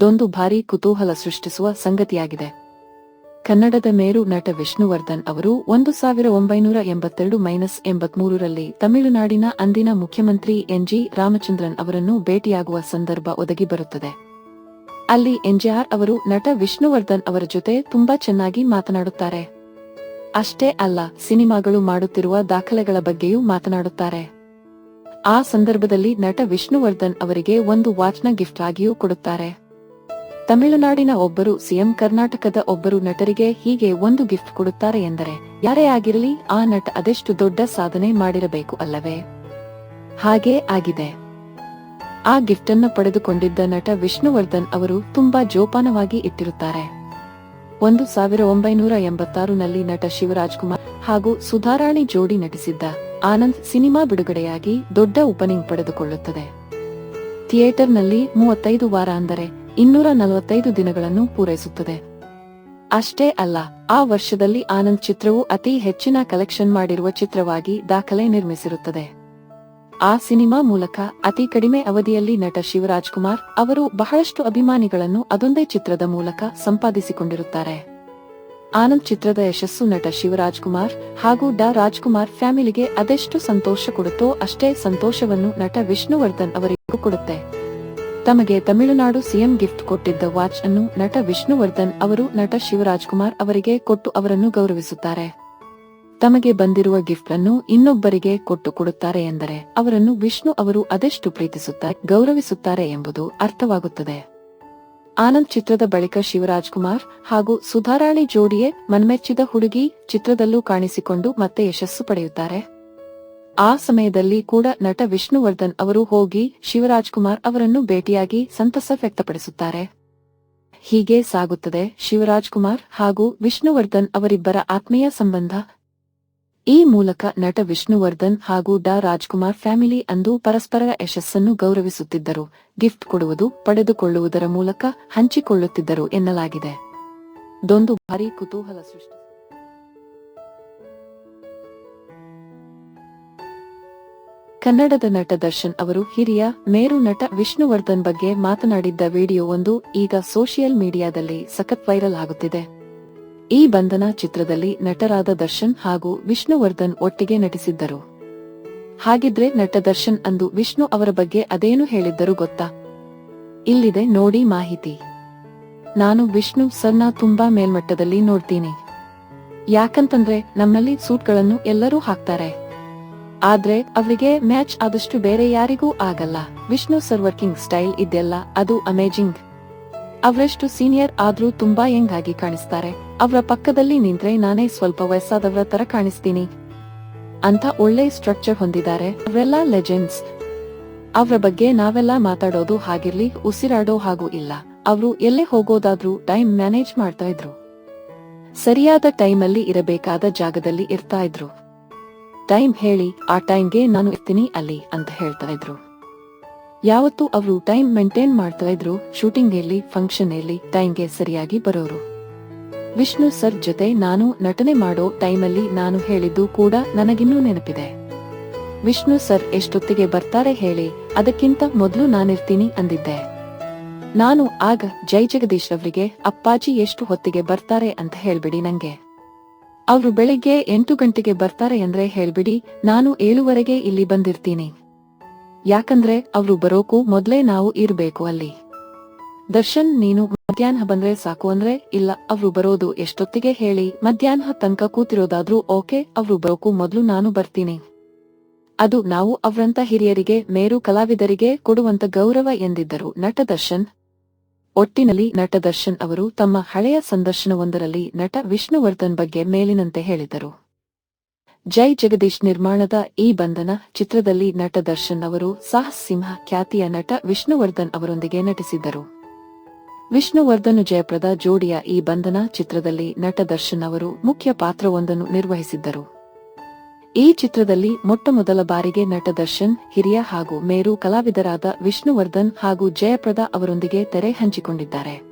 ದೊಂದು ಭಾರಿ ಕುತೂಹಲ ಸೃಷ್ಟಿಸುವ ಸಂಗತಿಯಾಗಿದೆ. ಕನ್ನಡದ ಮೇರು ನಟ ವಿಷ್ಣುವರ್ಧನ್ ಅವರು ಒಂದು ಸಾವಿರ ಒಂಬೈನೂರ ಎಂಬತ್ತೆರಡು ಮೈನಸ್ ಎಂಬತ್ಮೂರರಲ್ಲಿ ತಮಿಳುನಾಡಿನ ಅಂದಿನ ಮುಖ್ಯಮಂತ್ರಿ ಎನ್ಜಿ ರಾಮಚಂದ್ರನ್ ಅವರನ್ನು ಭೇಟಿಯಾಗುವ ಸಂದರ್ಭ ಒದಗಿ ಬರುತ್ತದೆ. ಅಲ್ಲಿ ಎನ್ಜಿಆರ್ ಅವರು ನಟ ವಿಷ್ಣುವರ್ಧನ್ ಅವರ ಜೊತೆ ತುಂಬಾ ಚೆನ್ನಾಗಿ ಮಾತನಾಡುತ್ತಾರೆ. ಅಷ್ಟೇ ಅಲ್ಲ, ಸಿನಿಮಾಗಳು ಮಾಡುತ್ತಿರುವ ದಾಖಲೆಗಳ ಬಗ್ಗೆಯೂ ಮಾತನಾಡುತ್ತಾರೆ. ಆ ಸಂದರ್ಭದಲ್ಲಿ ನಟ ವಿಷ್ಣುವರ್ಧನ್ ಅವರಿಗೆ ಒಂದು ವಾಚ್ನ ಗಿಫ್ಟ್ ಆಗಿಯೂ ಕೊಡುತ್ತಾರೆ. ತಮಿಳುನಾಡಿನ ಒಬ್ಬರು ಸಿಎಂ ಕರ್ನಾಟಕದ ಒಬ್ಬರು ನಟರಿಗೆ ಹೀಗೆ ಒಂದು ಗಿಫ್ಟ್ ಕೊಡುತ್ತಾರೆ ಎಂದರೆ, ಯಾರೇ ಆಗಿರಲಿ ಆ ನಟ ಅದೆಷ್ಟು ದೊಡ್ಡ ಸಾಧನೆ ಮಾಡಿರಬೇಕು ಅಲ್ಲವೇ? ಹಾಗೇ ಆಗಿದೆ. ಆ ಗಿಫ್ಟ್ ಅನ್ನು ಪಡೆದುಕೊಂಡಿದ್ದ ನಟ ವಿಷ್ಣುವರ್ಧನ್ ಅವರು ತುಂಬಾ ಜೋಪಾನವಾಗಿ ಇಟ್ಟಿರುತ್ತಾರೆ. ಒಂದು ಸಾವಿರ ಒಂಬೈನೂರ ಎಂಬತ್ತಾರು-ನಲ್ಲಿ ನಟ ಶಿವರಾಜ್ಕುಮಾರ್ ಹಾಗೂ ಸುಧಾರಾಣಿ ಜೋಡಿ ನಟಿಸಿದ್ದ ಆನಂದ್ ಸಿನಿಮಾ ಬಿಡುಗಡೆಯಾಗಿ ದೊಡ್ಡ ಓಪನಿಂಗ್ ಪಡೆದುಕೊಳ್ಳುತ್ತದೆ. ಥಿಯೇಟರ್ನಲ್ಲಿ ಮೂವತ್ತೈದು ವಾರ ಅಂದರೆ ಇನ್ನೂರ ನಲವತ್ತೈದು ದಿನಗಳನ್ನು ಪೂರೈಸುತ್ತದೆ. ಅಷ್ಟೇ ಅಲ್ಲ, ಆ ವರ್ಷದಲ್ಲಿ ಆನಂದ್ ಚಿತ್ರವು ಅತಿ ಹೆಚ್ಚಿನ ಕಲೆಕ್ಷನ್ ಮಾಡಿರುವ ಚಿತ್ರವಾಗಿ ದಾಖಲೆ ನಿರ್ಮಿಸಿರುತ್ತದೆ. ಆ ಸಿನಿಮಾ ಮೂಲಕ ಅತಿ ಕಡಿಮೆ ಅವಧಿಯಲ್ಲಿ ನಟ ಶಿವರಾಜ್ಕುಮಾರ್ ಅವರು ಬಹಳಷ್ಟು ಅಭಿಮಾನಿಗಳನ್ನು ಅದೊಂದೇ ಚಿತ್ರದ ಮೂಲಕ ಸಂಪಾದಿಸಿಕೊಂಡಿರುತ್ತಾರೆ. ಆನಂದ್ ಚಿತ್ರದ ಯಶಸ್ಸು ನಟ ಶಿವರಾಜ್ ಕುಮಾರ್ ಹಾಗೂ ಡಾ ರಾಜ್ಕುಮಾರ್ ಫ್ಯಾಮಿಲಿಗೆ ಅದೆಷ್ಟು ಸಂತೋಷ ಕೊಡುತ್ತೋ ಅಷ್ಟೇ ಸಂತೋಷವನ್ನು ನಟ ವಿಷ್ಣುವರ್ಧನ್ ಅವರಿಗೂ ಕೊಡುತ್ತೆ. ತಮಗೆ ತಮಿಳುನಾಡು ಸಿಎಂ ಗಿಫ್ಟ್ ಕೊಟ್ಟಿದ್ದ ವಾಚ್ ಅನ್ನು ನಟ ವಿಷ್ಣುವರ್ಧನ್ ಅವರು ನಟ ಶಿವರಾಜ್ಕುಮಾರ್ ಅವರಿಗೆ ಕೊಟ್ಟು ಅವರನ್ನು ಗೌರವಿಸುತ್ತಾರೆ. ತಮಗೆ ಬಂದಿರುವ ಗಿಫ್ಟ್ ಅನ್ನು ಇನ್ನೊಬ್ಬರಿಗೆ ಕೊಟ್ಟು ಕೊಡುತ್ತಾರೆ ಎಂದರೆ ಅವರನ್ನು ವಿಷ್ಣು ಅವರು ಅದೆಷ್ಟು ಪ್ರೀತಿಸುತ್ತಾರೆ, ಗೌರವಿಸುತ್ತಾರೆ ಎಂಬುದು ಅರ್ಥವಾಗುತ್ತದೆ. ಆನಂದ್ ಚಿತ್ರದ ಬಳಿಕ ಶಿವರಾಜ್ಕುಮಾರ್ ಹಾಗೂ ಸುಧಾರಾಣಿ ಜೋಡಿಯೇ ಮನ್ಮೆಚ್ಚಿದ ಹುಡುಗಿ ಚಿತ್ರದಲ್ಲೂ ಕಾಣಿಸಿಕೊಂಡು ಮತ್ತೆ ಯಶಸ್ಸು ಪಡೆಯುತ್ತಾರೆ. ಆ ಸಮಯದಲ್ಲಿ ಕೂಡ ನಟ ವಿಷ್ಣುವರ್ಧನ್ ಅವರು ಹೋಗಿ ಶಿವರಾಜ್ ಕುಮಾರ್ ಅವರನ್ನು ಭೇಟಿಯಾಗಿ ಸಂತಸ ವ್ಯಕ್ತಪಡಿಸುತ್ತಾರೆ. ಹೀಗೆ ಸಾಗುತ್ತದೆ ಶಿವರಾಜ್ ಕುಮಾರ್ ಹಾಗೂ ವಿಷ್ಣುವರ್ಧನ್ ಅವರಿಬ್ಬರ ಆತ್ಮೀಯ ಸಂಬಂಧ. ಈ ಮೂಲಕ ನಟ ವಿಷ್ಣುವರ್ಧನ್ ಹಾಗೂ ಡಾ ರಾಜ್ಕುಮಾರ್ ಫ್ಯಾಮಿಲಿ ಅಂದು ಪರಸ್ಪರರ ಯಶಸ್ಸನ್ನು ಗೌರವಿಸುತ್ತಿದ್ದರು. ಗಿಫ್ಟ್ ಕೊಡುವುದು, ಪಡೆದುಕೊಳ್ಳುವುದರ ಮೂಲಕ ಹಂಚಿಕೊಳ್ಳುತ್ತಿದ್ದರು ಎನ್ನಲಾಗಿದೆ. ದೊಂದು ಭಾರಿ ಕುತೂಹಲ ಸೃಷ್ಟಿ ಕನ್ನಡದ ನಟ ದರ್ಶನ್ ಅವರು ಹಿರಿಯ ಮೇರು ನಟ ವಿಷ್ಣುವರ್ಧನ್ ಬಗ್ಗೆ ಮಾತನಾಡಿದ್ದ ವಿಡಿಯೋವೊಂದು ಈಗ ಸೋಷಿಯಲ್ ಮೀಡಿಯಾದಲ್ಲಿ ಸಖತ್ ವೈರಲ್ ಆಗುತ್ತಿದೆ. ಈ ಬಂಧನ ಚಿತ್ರದಲ್ಲಿ ನಟರಾದ ದರ್ಶನ್ ಹಾಗೂ ವಿಷ್ಣುವರ್ಧನ್ ಒಟ್ಟಿಗೆ ನಟಿಸಿದ್ದರು. ಹಾಗಿದ್ರೆ ನಟ ದರ್ಶನ್ ಅಂದು ವಿಷ್ಣು ಅವರ ಬಗ್ಗೆ ಅದೇನು ಹೇಳಿದ್ದರು ಗೊತ್ತಾ? ಇಲ್ಲಿದೆ ನೋಡಿ ಮಾಹಿತಿ. ನಾನು ವಿಷ್ಣು ಸರ್ನ ತುಂಬಾ ಮೇಲ್ಮಟ್ಟದಲ್ಲಿ ನೋಡ್ತೀನಿ. ಯಾಕಂತಂದ್ರೆ ನಮ್ಮಲ್ಲಿ ಸೂಟ್ಗಳನ್ನು ಎಲ್ಲರೂ ಹಾಕ್ತಾರೆ. ಆದ್ರೆ ಅವರಿಗೆ ಮ್ಯಾಚ್ ಆದಷ್ಟು ಬೇರೆ ಯಾರಿಗೂ ಆಗಲ್ಲ. ವಿಷ್ಣು ಸರ್ ವರ್ಕಿಂಗ್ ಸ್ಟೈಲ್ ಇದೆಲ್ಲ ಅದು ಅಮೇಜಿಂಗ್. ಅವರಷ್ಟು ಸೀನಿಯರ್ ಆದ್ರೂ ತುಂಬಾ ಯಂಗ್ ಆಗಿ ಕಾಣಿಸ್ತಾರೆ. ಅವರ ಪಕ್ಕದಲ್ಲಿ ನಿಂತ್ರೆ ನಾನೇ ಸ್ವಲ್ಪ ವಯಸ್ಸಾದವರ ತರ ಕಾಣಿಸ್ತೀನಿ. ಅಂತ ಒಳ್ಳೆ ಸ್ಟ್ರಕ್ಚರ್ ಹೊಂದಿದ್ದಾರೆ. ಅವರೆಲ್ಲ ಲೆಜೆಂಡ್ಸ್ ಅವರ ಬಗ್ಗೆ ನಾವೆಲ್ಲ ಮಾತಾಡೋದು ಹಾಗಿರ್ಲಿ, ಉಸಿರಾಡೋ ಹಾಗೂ ಇಲ್ಲ. ಅವರು ಎಲ್ಲೇ ಹೋಗೋದಾದ್ರೂ ಟೈಮ್ ಮ್ಯಾನೇಜ್ ಮಾಡ್ತಾ ಇದ್ರು. ಸರಿಯಾದ ಟೈಮಲ್ಲಿ ಇರಬೇಕಾದ ಜಾಗದಲ್ಲಿ ಇರ್ತಾ ಇದ್ರು. ಟೈಮ್ ಹೇಳಿ, ಆ ಟೈಮ್ಗೆ ನಾನು ಇರ್ತೀನಿ ಅಲ್ಲಿ ಅಂತ ಹೇಳ್ತಾ ಇದ್ರು. ಯಾವತ್ತು ಅವರು ಟೈಮ್ ಮೇಂಟೈನ್ ಮಾಡ್ತಾ ಇದ್ರು, ಶೂಟಿಂಗ್ ಇರ್ಲಿ ಫಂಕ್ಷನ್ ಇರ್ಲಿ ಟೈಮ್ಗೆ ಸರಿಯಾಗಿ ಬರೋರು. ವಿಷ್ಣು ಸರ್ ಜೊತೆ ನಾನು ನಟನೆ ಮಾಡೋ ಟೈಮಲ್ಲಿ ನಾನು ಹೇಳಿದ್ದು ಕೂಡ ನನಗಿನ್ನೂ ನೆನಪಿದೆ. ವಿಷ್ಣು ಸರ್ ಎಷ್ಟೊತ್ತಿಗೆ ಬರ್ತಾರೆ ಹೇಳಿ, ಅದಕ್ಕಿಂತ ಮೊದಲು ನಾನಿರ್ತೀನಿ ಅಂದಿದ್ದೆ. ನಾನು, ಆಗ ಜೈ ಜಗದೀಶ್ ಅವರಿಗೆ ಅಪ್ಪಾಜಿ ಎಷ್ಟು ಹೊತ್ತಿಗೆ ಬರ್ತಾರೆ ಅಂತ ಹೇಳ್ಬಿಡಿ ನಂಗೆ. ಅವ್ರು ಬೆಳಿಗ್ಗೆ ಎಂಟು ಗಂಟೆಗೆ ಬರ್ತಾರೆ ಅಂದ್ರೆ ಹೇಳ್ಬಿಡಿ, ನಾನು ಏಳುವರೆಗೆ ಇಲ್ಲಿ ಬಂದಿರ್ತೀನಿ. ಯಾಕಂದ್ರೆ ಅವ್ರು ಬರೋಕು ಮೊದ್ಲೇ ನಾವು ಇರಬೇಕು ಅಲ್ಲಿ. ದರ್ಶನ್, ನೀನು ಮಧ್ಯಾಹ್ನ ಬಂದ್ರೆ ಸಾಕು ಅಂದ್ರೆ, ಇಲ್ಲ, ಅವ್ರು ಬರೋದು ಎಷ್ಟೊತ್ತಿಗೆ ಹೇಳಿ, ಮಧ್ಯಾಹ್ನ ತನಕ ಕೂತಿರೋದಾದ್ರೂ ಓಕೆ, ಅವ್ರು ಬರೋಕು ಮೊದ್ಲು ನಾನು ಬರ್ತೀನಿ. ಅದು ನಾವು ಅವರಂತ ಹಿರಿಯರಿಗೆ, ಮೇರು ಕಲಾವಿದರಿಗೆ ಕೊಡುವಂತ ಗೌರವ ಎಂದಿದ್ದರು ನಟ ದರ್ಶನ್. ಒಟ್ಟಿನಲ್ಲಿ ನಟ ದರ್ಶನ್ ಅವರು ತಮ್ಮ ಹಳೆಯ ಸಂದರ್ಶನವೊಂದರಲ್ಲಿ ನಟ ವಿಷ್ಣುವರ್ಧನ್ ಬಗ್ಗೆ ಮೇಲಿನಂತೆ ಹೇಳಿದರು. ಜೈ ಜಗದೀಶ್ ನಿರ್ಮಾಣದ ಈ ಬಂಧನ ಚಿತ್ರದಲ್ಲಿ ನಟ ದರ್ಶನ್ ಅವರು ಸಾಹಸಿಂಹ ಸಿಂಹ ಖ್ಯಾತಿಯ ನಟ ವಿಷ್ಣುವರ್ಧನ್ ಅವರೊಂದಿಗೆ ನಟಿಸಿದ್ದರು. ವಿಷ್ಣುವರ್ಧನ್ ಜಯಪ್ರದ ಜೋಡಿಯ ಈ ಬಂಧನ ಚಿತ್ರದಲ್ಲಿ ನಟ ದರ್ಶನ್ ಅವರು ಮುಖ್ಯ ಪಾತ್ರವೊಂದನ್ನು ನಿರ್ವಹಿಸಿದ್ದರು. ಈ ಚಿತ್ರದಲ್ಲಿ ಮೊಟ್ಟಮೊದಲ ಬಾರಿಗೆ ನಟ ದರ್ಶನ್, ಹಿರಿಯ ಹಾಗೂ ಮೇರು ಕಲಾವಿದರಾದ ವಿಷ್ಣುವರ್ಧನ್ ಹಾಗೂ ಜಯಪ್ರದಾ ಅವರೊಂದಿಗೆ ತೆರೆ ಹಂಚಿಕೊಂಡಿದ್ದಾರೆ.